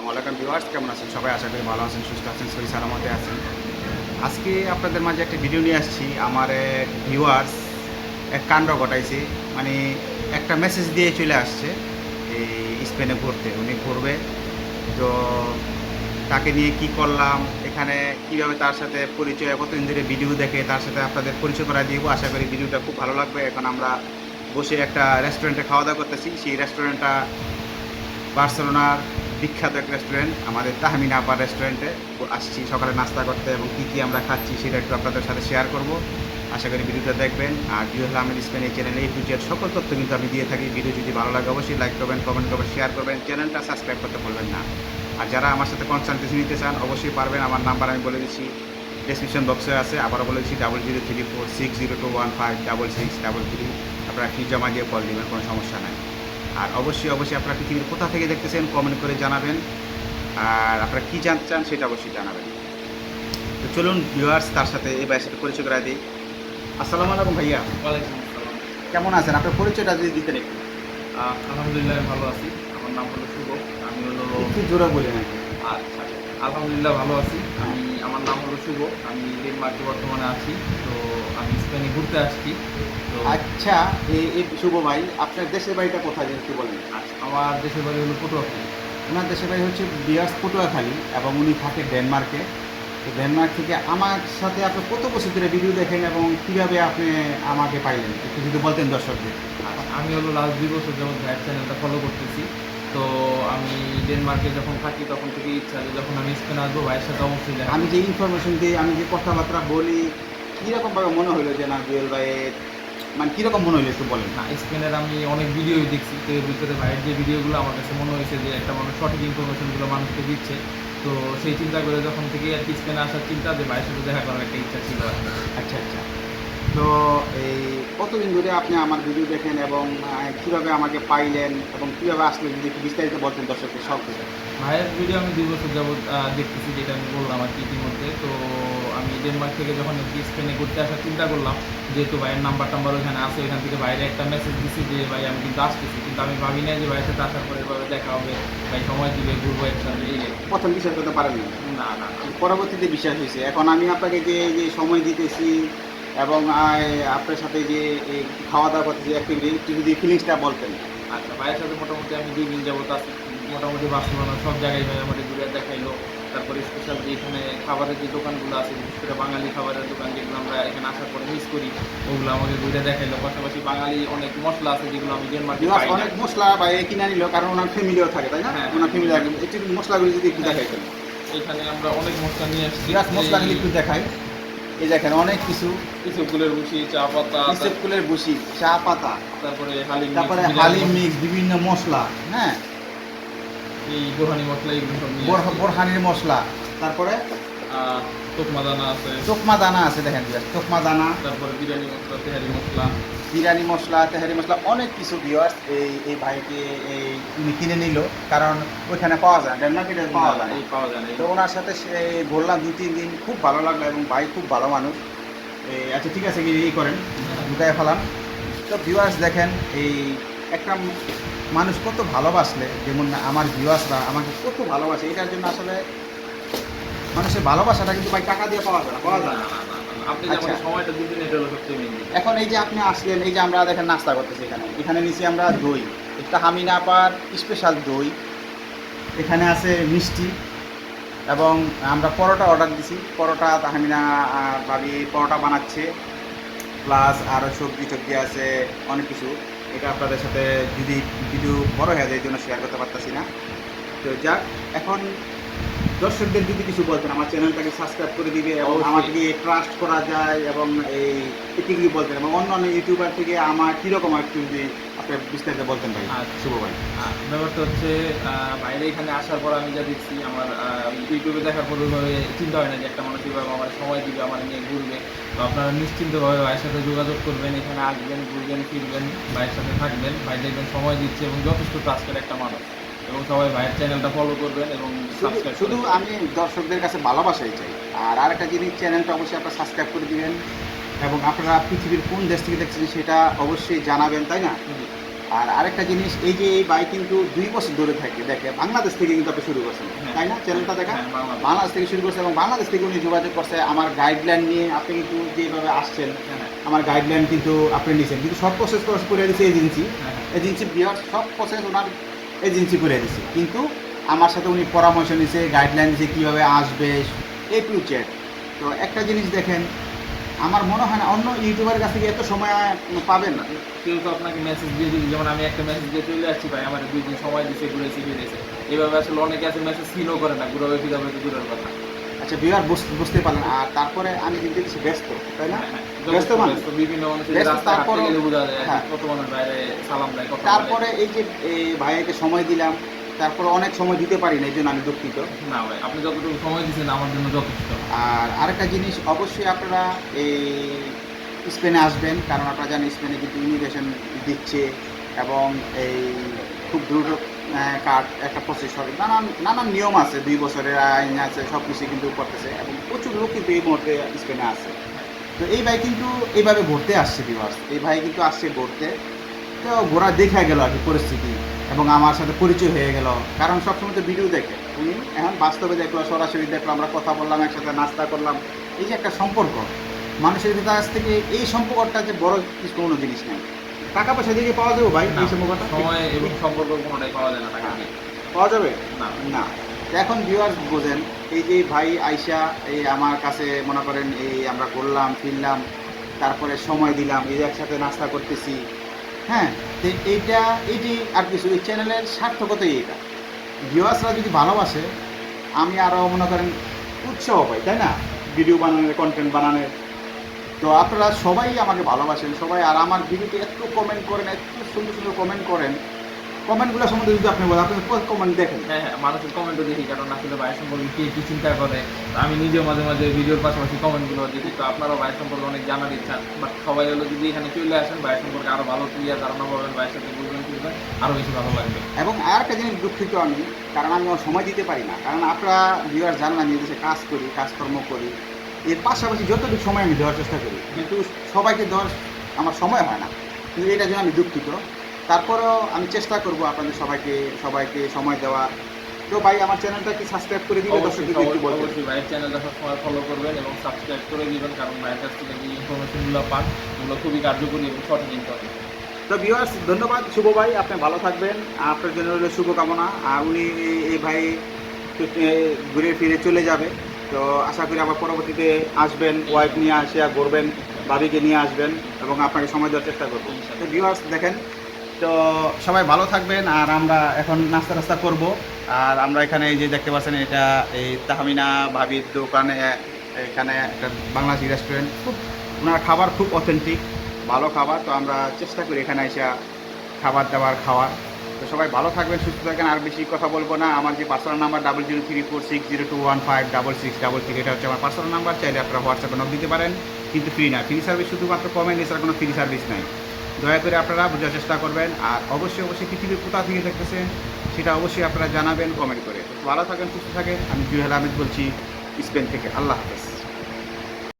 আসসালামু ভিউয়ার্স, কেমন আছেন সবাই? আশা করি ভালো আছেন, সুস্থ আছেন, শরীর সালামতে আছেন। আজকে আপনাদের মাঝে একটা ভিডিও নিয়ে আসছি। আমার এক ভিউয়ার্স এক কাণ্ড ঘটাইছে। মানে একটা মেসেজ দিয়ে চলে আসছে এই স্পেনে ঘুরতে। উনি ঘুরবে। তো তাকে নিয়ে কি করলাম, এখানে কীভাবে তার সাথে পরিচয়, কতদিন ধরে ভিডিও দেখে তার সাথে আপনাদের পরিচয় করা দিব। আশা করি ভিডিওটা খুব ভালো লাগবে। এখন আমরা বসে একটা রেস্টুরেন্টে খাওয়া দাওয়া করতেছি। সেই রেস্টুরেন্টটা বার্সেলোনার বিখ্যাত এক রেস্টুরেন্ট আমাদের তাহমিনা আপার রেস্টুরেন্টে আসছি সকালে নাস্তা করতে এবং কী কী আমরা খাচ্ছি সেটা একটু আপনাদের সাথে শেয়ার করব। আশা করি ভিডিওটা দেখবেন। আর জুয়েল আহমেদ স্পেন এই চ্যানেলে এই টুজের সকল তথ্য কিন্তু আমি দিয়ে থাকি। ভিডিও যদি ভালো লাগে অবশ্যই লাইক করবেন কমেন্ট করবেন শেয়ার করবেন। চ্যানেলটা সাবস্ক্রাইব করতে ভুলবেন না। আর যারা আমার সাথে কনসালটেন্সি নিতে চান, অবশ্যই পারবেন। আমার নাম্বার আমি বলে দিচ্ছি। ডেসক্রিপশন বক্সে আছে। আবারও বলে দিচ্ছি double zero three four six zero two one five double six double three আপনারা ফি জমা দিয়ে কল দেবেন, কোনো সমস্যা নাই। আর অবশ্যই অবশ্যই আপনারা পৃথিবীর কোথা থেকে দেখতেছেন কমেন্ট করে জানাবেন। আর আপনারা কী জানতে চান সেটা অবশ্যই জানাবেন। তো চলুন ভিউয়ার্স তার সাথে এই ভাইয়ের সাথে পরিচয় করা দিই। আসসালামু আলাইকুম ভাইয়া। ওয়ালাইকুম আসসালাম। কেমন আছেন? আপনার পরিচয়টা যদি দিতেন একটু। আলহামদুলিল্লাহ আমি ভালো আছি। আমার নাম হলো শুভ। আমি হলো একটু জোরে বলি নাকি আচ্ছা আলহামদুলিল্লাহ ভালো আছি। আমি আমার নাম হলো শুভ। আমি ডেনমার্কে বর্তমানে আছি। তো আমি স্পেনে ঘুরতে আসছি। তো আচ্ছা এই শুভ ভাই আপনার দেশের বাড়িটা কোথায় যদি একটু বলেন। আচ্ছা, আমার দেশের বাড়ি হলো পটুয়াখালী। ওনার দেশের বাড়ি হচ্ছে বিয়ার্স পটুয়াখালী এবং উনি থাকে ডেনমার্কে। তো ডেনমার্ক থেকে আমার সাথে আপনি কত বছর ধরে ভিডিও দেখেন এবং কীভাবে আপনি আমাকে পাইলেন? একটু যদি বলতেন দর্শকদের। আচ্ছা, আমি হলো লাস্ট দুই বছর যেমন ভাইয়ের চ্যানেলটা ফলো করতেছি। তো আমি ডেনমার্কে যখন থাকি তখন থেকে ইচ্ছা যে যখন আমি স্পেনে আসব ভাইয়ের সাথে অবশ্যই আমি যে ইনফরমেশন দিই আমি যে কথাবার্তা বলি কীরকমভাবে মনে হলো যে না জুয়েল ভাইয়ের মানে কীরকম মনে হলো একটু বলেন? না স্পেনের আমি অনেক ভিডিওই দেখছি। তো এর ভিতরে ভাইয়ের যে ভিডিওগুলো আমার কাছে মনে হয়েছে যে একটা মানুষ সঠিক ইনফরমেশনগুলো মানুষকে দিচ্ছে। তো সেই চিন্তা করে যখন থেকে আর কি স্পেনে আসার চিন্তা যে ভাইয়ের সাথে দেখা করার একটা ইচ্ছা ছিল আচ্ছা আচ্ছা। তো এই কতদিন ধরে আপনি আমার ভিডিও দেখেন এবং কীভাবে আমাকে পাইলেন এবং কীভাবে আসলে যদি একটু বিস্তারিত বলতেন দর্শকদের সব কিছু ভাইয়ের ভিডিও আমি দুই বছর যাবৎ দেখতেছি যেটা আমি বললাম আর কি ইতিমধ্যে। তো আমি ডেনমার্ক থেকে যখন স্পেনে ঘুরতে আসার চিন্তা করলাম যেহেতু ভাইয়ের নাম্বার টাম্বার ওখানে আছে ওইখান থেকে বাইরে একটা মেসেজ দিছি যে ভাই আমি কিন্তু আসতেছি। কিন্তু আমি ভাবি না যে ভাইয়ের সাথে আসার পরে এভাবে দেখা হবে। ভাই সময় দিবে ঘুরবো একসাথে এই প্রথম বিশ্বাস করতে পারেননি? না না না। পরবর্তীতে বিশ্বাস হয়েছে এখন আমি আপনাকে যে যে সময় দিতেছি এবং আপনার সাথে যে খাওয়া দাওয়া করতেছি অ্যাক্টিভিটি একটু যদি ফিলিংসটা বলতেন আচ্ছা ভাইয়ের সাথে মোটামুটি আমি দুই দিন যাব আছি। মোটামুটি বাস্তবায়ন সব জায়গায় ভাই আমাদের ঘুরে দেখাইলো। তারপরে স্পেশাল যে এখানে খাবারের যে দোকানগুলো আছে বিশেষ করে বাঙালি খাবারের দোকান যেগুলো আমরা এখানে আসার পরে মিস করি ওগুলো আমাকে ঘুরে দেখাইলো। পাশাপাশি বাঙালি অনেক মশলা আছে যেগুলো আমি ডেনমার্কে পাই অনেক মশলা বা এ কিনে নিল কারণ ওনার ফ্যামিলিও থাকে তাই না? হ্যাঁ। ওনার ফ্যামিলি থাকে। একটু মশলাগুলো যদি একটু। দেখাইতেন এখানে আমরা অনেক মশলা নিয়ে এসেছি বিরাট মশলাগুলো একটু দেখাই এই দেখেন অনেক কিছু। কিছু ফুলের বুসি চা পাতা ফুলের বুসি চা পাতা। তারপরে হালিম তারপরে হালিম মিক্স বিভিন্ন মশলা হ্যাঁ? এই বোরহানি মশলা এগুলো সব নিয়ে বোরহানির মশলা। তারপরে? তোকমা দানা আছে। চোকমা দানা আছে দেখেন চোকমা দানা। তারপরে বিরিয়ানি মশলা তেহারি মশলা। বিরিয়ানি মশলা তেহারি মশলা অনেক কিছু ভিওয়ার্স এই এই ভাইকে এই কিনে নিল কারণ ওইখানে পাওয়া যায় ডেনমার্কে এটা পাওয়া যায়। এই পাওয়া যায় তো ওনার সাথে সে ঘুরলাম দু তিন দিন খুব ভালো লাগল এবং ভাই খুব ভালো মানুষ। এই আচ্ছা ঠিক আছে কি এই করেন। ঢুকায় ফেলাম। তো ভিউয়ার্স দেখেন এই একটা মানুষ কত ভালোবাসলে যেমন আমার ভিউয়ার্সরা আমাকে কত ভালোবাসে এটার জন্য আসলে মানুষের ভালোবাসাটা কিন্তু ভাই টাকা দিয়ে পাওয়া যায় না পাওয়া যায় না। আচ্ছা। এখন এই যে আপনি আসলেন এই যে আমরা দেখেন নাস্তা করতেছি এখানে। এখানে নিচে আমরা দই একটা হামিনা আপার স্পেশাল দই। এখানে আছে মিষ্টি এবং আমরা পরোটা অর্ডার দিছি। পরোটা হামিনা আহ, ভাবি পরোটা বানাচ্ছে প্লাস আরও সবজি টবজি আছে অনেক কিছু। এটা আপনাদের সাথে যদি ভিডিও বড় হয়ে যায় এই জন্য শেয়ার করতে পারতেছি না তো যাক এখন দর্শকদের যদি কিছু বলতেন আমার চ্যানেলটাকে সাবস্ক্রাইব করে দিবে এবং। আমাকে ট্রাস্ট করা যায় এবং এই এটি কি বলতেন এবং অন্য অন্য ইউটিউবার থেকে আমার কীরকম একটু বিস্তারিত বলতেন ভাই। আচ্ছা। শুভ ভাই। ব্যাপারটা হচ্ছে বাইরে এখানে আসার পর আমি যা দেখছি আমার ইউটিউবে দেখার পর ওইভাবে চিন্তা হয় না যে একটা মানুষ এভাবে আমার সময় দিবে আমার নিয়ে ঘুরবে। তো আপনারা নিশ্চিন্তভাবে ভাইয়ের সাথে যোগাযোগ করবেন এখানে আসবেন ঘুরবেন ফিরবেন ভাইয়ের সাথে থাকবেন। ভাই দেখবেন সময় দিচ্ছে এবং যথেষ্ট ট্রাস্টের একটা মানুষ। এবং সবাই ভাইয়ের চ্যানেলটা ফলো করবেন এবং সাবস্ক্রাইব শুধু আমি দর্শকদের কাছে ভালোবাসাই চাই। আর আরেকটা জিনিস চ্যানেলটা অবশ্যই আপনারা সাবস্ক্রাইব করে দিবেন। এবং আপনারা পৃথিবীর কোন দেশ থেকে দেখছেন সেটা অবশ্যই জানাবেন তাই না? আর আরেকটা জিনিস এই যে এই বাইক কিন্তু দুই বছর ধরে থাকে দেখে বাংলাদেশ থেকে কিন্তু আপনি শুরু করছেন হ্যাঁ। তাই না? চ্যানেলটা দেখা? হ্যাঁ, বাংলাদেশ। থেকে শুরু করছে এবং বাংলাদেশ থেকে উনি যোগাযোগ করছে আমার গাইডলাইন নিয়ে আপনি কিন্তু যেভাবে আসছেন হ্যাঁ, আমার গাইডলাইন কিন্তু আপনি নিয়েছেন কিন্তু সব প্রসেস করে দিয়েছে এজেন্সি এজেন্সি বিহার সব প্রসেস ওনার এজেন্সি করে দিয়েছে কিন্তু আমার সাথে উনি পরামর্শ নিয়েছে গাইডলাইন দিয়েছে কীভাবে আসবে এ টু জেড তো একটা জিনিস দেখেন আমার মনে হয় না অন্য ইউটিউবারের কাছ থেকে এত সময় পাবেন না। কেউ তো আপনাকে মেসেজ দিয়ে দিবে যেমন আমি একটা মেসেজ দিয়ে চলে আসছি ভাই আমার দুই দিন সময় দিছে ঘুরেছি ফিরেছে এইভাবে আসলে অনেকে আছে মেসেজ সিনও করে না ঘুরাবে ফিরাবে তো দূরের কথা। আচ্ছা বিহার বুঝতে পারলেন আর তারপরে আমি কিন্তু কিছু ব্যস্ত তাই না? হ্যাঁ, ব্যস্ত মানুষ। বিভিন্ন বোঝা যায় হ্যাঁ। কত মানুষ বাইরে সালাম দেয় তারপরে এই যে এই ভাইয়াকে সময় দিলাম তারপরে অনেক সময় দিতে পারি না এই জন্য আমি দুঃখিত। না ভাই আপনি যতটুকু সময় দিচ্ছেন আমার জন্য যথেষ্ট। আর আরেকটা জিনিস অবশ্যই আপনারা এই স্পেনে আসবেন কারণ আপনারা জানেন স্পেনে কিন্তু ইমিগ্রেশন দিচ্ছে এবং এই খুব দ্রুত কার্ড একটা প্রসেস হবে। নানান নানান নিয়ম আছে দুই বছরের আইন আছে সব কিছু কিন্তু করতেছে এবং প্রচুর লোক কিন্তু এই মুহূর্তে স্পেনে আছে। তো এই ভাই কিন্তু এইভাবে ঘুরতে আসছে বিভার্স এই ভাই কিন্তু আসছে ঘুরতে। তো ঘোরা দেখা গেল আর কি পরিস্থিতি। এবং আমার সাথে পরিচয় হয়ে গেল। কারণ সবসময় তো ভিডিও দেখে। উনি এখন বাস্তবে দেখল সরাসরি দেখল আমরা কথা বললাম একসাথে নাস্তা করলাম। এই যে একটা সম্পর্ক মানুষের কাছ থেকে এই সম্পর্কটা যে বড় কিছু কোনো জিনিস নেই। টাকা পয়সা দিয়ে পাওয়া যাবে ভাই এই সম্পর্কটা? সময় এবং সম্পর্ক কোনোটাই পাওয়া যায় না টাকা দিয়ে। পাওয়া যাবে? না। না। এখন ভিউয়ার্স বোঝেন এই যে ভাই আইসা এই আমার কাছে মনে করেন এই আমরা ঘুরলাম ফিরলাম তারপরে সময় দিলাম এই যে একসাথে নাস্তা করতেছি হ্যাঁ এইটা এটি আর কিছু এই চ্যানেলের সার্থকতাই এটা ভিউয়ার্সরা যদি ভালোবাসে, আমি আরও মনে করেন উৎসাহ পাই, তাই না? ভিডিও বানানোর কন্টেন্ট বানানোর। তো আপনারা সবাই আমাকে ভালোবাসেন, সবাই, আর আমার ভিডিওতে এত কমেন্ট করেন এত সুন্দর সুন্দর কমেন্ট করেন। কমেন্টগুলো সম্বন্ধে যদি আপনি বলেন আপনি কমেন্ট দেখেন। হ্যাঁ হ্যাঁ মানুষের কমেন্টও দেখি কারণ আসলে ভাই সম্পর্কে কে কি চিন্তা করে। আমি নিজেও মাঝে মাঝে ভিডিওর পাশাপাশি কমেন্টগুলো দেখি তো আপনারাও ভাই সম্পর্কে অনেক জানার ইচ্ছা। বাট সবাই হলো যদি এখানে চলে আসেন ভাই সম্পর্কে আরও ভালো ক্লিয়ার ধারণা পাবেন ভাইয়ের সাথে বুঝবেন বুঝবেন আরও বেশি ভালো লাগবে। এবং আর একটা জিনিস দুঃখিত আমি কারণ আমি সময় দিতে পারি না। কারণ আপনারা ভিউয়ার জানেন আমি এদেশে কাজ করি কাজকর্ম করি। এর পাশাপাশি যতটুকু সময় আমি দেওয়ার চেষ্টা করি কিন্তু সবাইকে দেওয়ার আমার সময় হয় না। কিন্তু এটার জন্য আমি দুঃখিত। তারপরেও আমি চেষ্টা করব আপনাদের সবাইকে সবাইকে সময় দেওয়া। তো ভাই আমার চ্যানেলটা কি সাবস্ক্রাইব করে দিবে দর্শক অবশ্যই যদি একটু অবশ্যই ভাইয়ের চ্যানেলটা সবসময় ফলো করবেন এবং সাবস্ক্রাইব করে দিবেন কারণ ভাইয়ের কাছ থেকে যে ইনফরমেশনগুলো পান এগুলো খুবই কার্যকরী এবং সঠিক ইনফরমেশন তো ভিউয়ার্স ধন্যবাদ শুভ ভাই আপনি ভালো থাকবেন আপনার জন্য রইল শুভকামনা আর উনি এই ভাই ঘুরে ফিরে চলে যাবে। তো আশা করি আবার পরবর্তীতে আসবেন ওয়াইফ নিয়ে আসে আর ঘুরবেন ভাবিকে নিয়ে আসবেন এবং আপনাকে সময় দেওয়ার চেষ্টা করব। তো ভিউয়ার্স দেখেন তো সবাই ভালো থাকবেন, আর আমরা এখন নাস্তা টাস্তা করব। আর আমরা এখানে এই যে দেখতে পাচ্ছেন, এটা এই তাহমিনা ভাবির দোকানে, এখানে একটা বাংলাদেশি রেস্টুরেন্ট খুব, ওনার খাবার খুব অথেন্টিক ভালো খাবার। তো আমরা চেষ্টা করি এখানে এসে খাবার দাবার খাওয়ার। তো সবাই ভালো থাকবেন, সুস্থ থাকবেন, আর বেশি কথা বলব না। আমার যে personal number double zero three four six zero two one five double six double three এটা হচ্ছে আমার পার্সোনাল নাম্বার চাইলে আপনারা হোয়াটসঅ্যাপে নক দিতে পারেন। কিন্তু ফ্রি না। ফ্রি সার্ভিস শুধুমাত্র কমেন্ট, এছাড়া কোনো ফ্রি সার্ভিস নাই। দয়া করে আপনারা বোঝার চেষ্টা করবেন। আর অবশ্যই অবশ্যই পৃথিবীর কোথা থেকে দেখতেছেন সেটা অবশ্যই আপনারা জানাবেন কমেন্ট করে। ভালো থাকেন, সুস্থ থাকেন। আমি জুহেল আহমেদ বলছি, স্পেন থেকে। আল্লাহ হাফেজ।